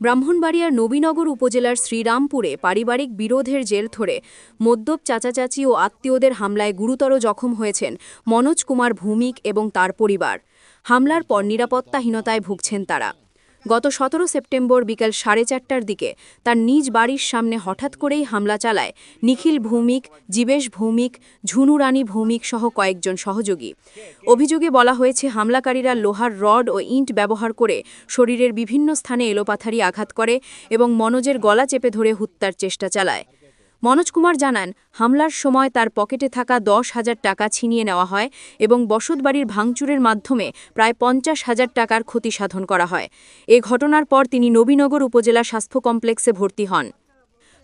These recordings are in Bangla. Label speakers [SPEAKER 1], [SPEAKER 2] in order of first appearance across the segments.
[SPEAKER 1] ব্রাহ্মণবাড়িয়ার নবীনগর উপজেলার শ্রীরামপুরে পারিবারিক বিরোধের জের ধরে মদ্যপ চাচাচাচি ও আত্মীয়দের হামলায় গুরুতর জখম হয়েছেন মনোজ কুমার ভৌমিক এবং তার পরিবার। হামলার পর নিরাপত্তাহীনতায় ভুগছেন তারা। গত সতেরো সেপ্টেম্বর বিকেল সাড়ে চারটার দিকে তার নিজ বাড়ির সামনে হঠাৎ করেই হামলা চালায় নিখিল ভৌমিক, জীবেশ ভৌমিক, ঝুনু রানী ভৌমিক সহ কয়েকজন সহযোগী। অভিযোগে বলা হয়েছে, হামলাকারীরা লোহার রড ও ইন্ট ব্যবহার করে শরীরের বিভিন্ন স্থানে এলোপাথারি আঘাত করে এবং মনোজের গলা চেপে ধরে হত্যার চেষ্টা চালায়। মনোজ কুমার জানান, হামলার সময় তার পকেটে থাকা দশ হাজার টাকা ছিনিয়ে নেওয়া হয় এবং বসতবাড়ির ভাঙচুরের মাধ্যমে প্রায় পঞ্চাশ হাজার টাকার ক্ষতি সাধন করা হয়। এ ঘটনার পর তিনি নবীনগর উপজেলা স্বাস্থ্য কমপ্লেক্সে ভর্তি হন।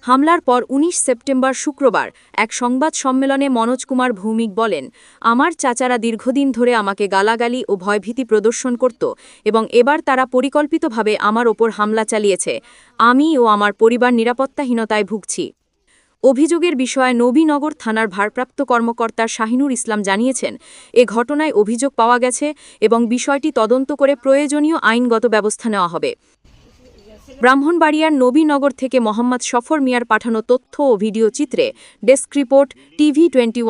[SPEAKER 1] হামলার পর ১৯ সেপ্টেম্বর শুক্রবার এক সংবাদ সম্মেলনে মনোজ কুমার ভৌমিক বলেন, আমার চাচারা দীর্ঘদিন ধরে আমাকে গালাগালি ও ভয়ভীতি প্রদর্শন করত এবং এবার তারা পরিকল্পিতভাবে আমার ওপর হামলা চালিয়েছে। আমি ও আমার পরিবার নিরাপত্তাহীনতায় ভুগছি। অভিযোগের বিষয়ে নবীনগর থানার ভারপ্রাপ্ত কর্মকর্তা শাহিনুর ইসলাম জানিয়েছেন, এ ঘটনায় অভিযোগ পাওয়া গেছে এবং বিষয়টি তদন্ত করে প্রয়োজনীয় আইনগত ব্যবস্থা নেওয়া হবে। ব্রাহ্মণবাড়িয়ার নবীনগর থেকে মোহাম্মদ সফর মিয়ার পাঠানো তথ্য ও ভিডিও চিত্রে ডেস্ক রিপোর্ট টিভি টোয়েন্টি